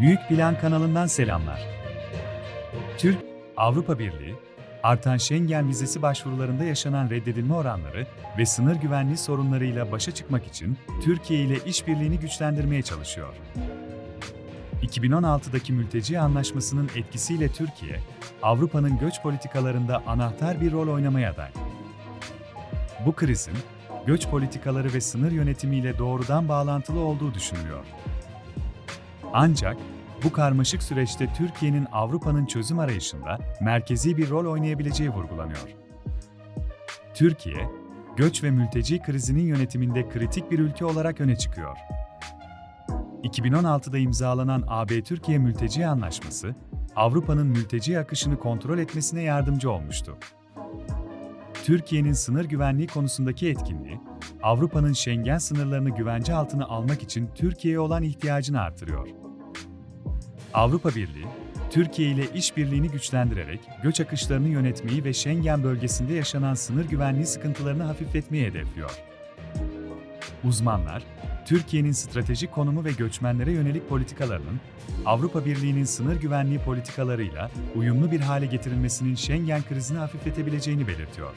Büyük Plan kanalından selamlar. Türk, Avrupa Birliği, artan Schengen vizesi başvurularında yaşanan reddedilme oranları ve sınır güvenliği sorunlarıyla başa çıkmak için Türkiye ile işbirliğini güçlendirmeye çalışıyor. 2016'daki mülteci anlaşmasının etkisiyle Türkiye, Avrupa'nın göç politikalarında anahtar bir rol oynamaya aday. Bu krizin, göç politikaları ve sınır yönetimiyle doğrudan bağlantılı olduğu düşünülüyor. Ancak bu karmaşık süreçte Türkiye'nin Avrupa'nın çözüm arayışında merkezi bir rol oynayabileceği vurgulanıyor. Türkiye, göç ve mülteci krizinin yönetiminde kritik bir ülke olarak öne çıkıyor. 2016'da imzalanan AB-Türkiye Mülteci Anlaşması, Avrupa'nın mülteci akışını kontrol etmesine yardımcı olmuştu. Türkiye'nin sınır güvenliği konusundaki etkinliği, Avrupa'nın Schengen sınırlarını güvence altına almak için Türkiye'ye olan ihtiyacını artırıyor. Avrupa Birliği, Türkiye ile işbirliğini güçlendirerek göç akışlarını yönetmeyi ve Schengen bölgesinde yaşanan sınır güvenliği sıkıntılarını hafifletmeyi hedefliyor. Uzmanlar, Türkiye'nin stratejik konumu ve göçmenlere yönelik politikalarının Avrupa Birliği'nin sınır güvenliği politikalarıyla uyumlu bir hale getirilmesinin Schengen krizini hafifletebileceğini belirtiyor.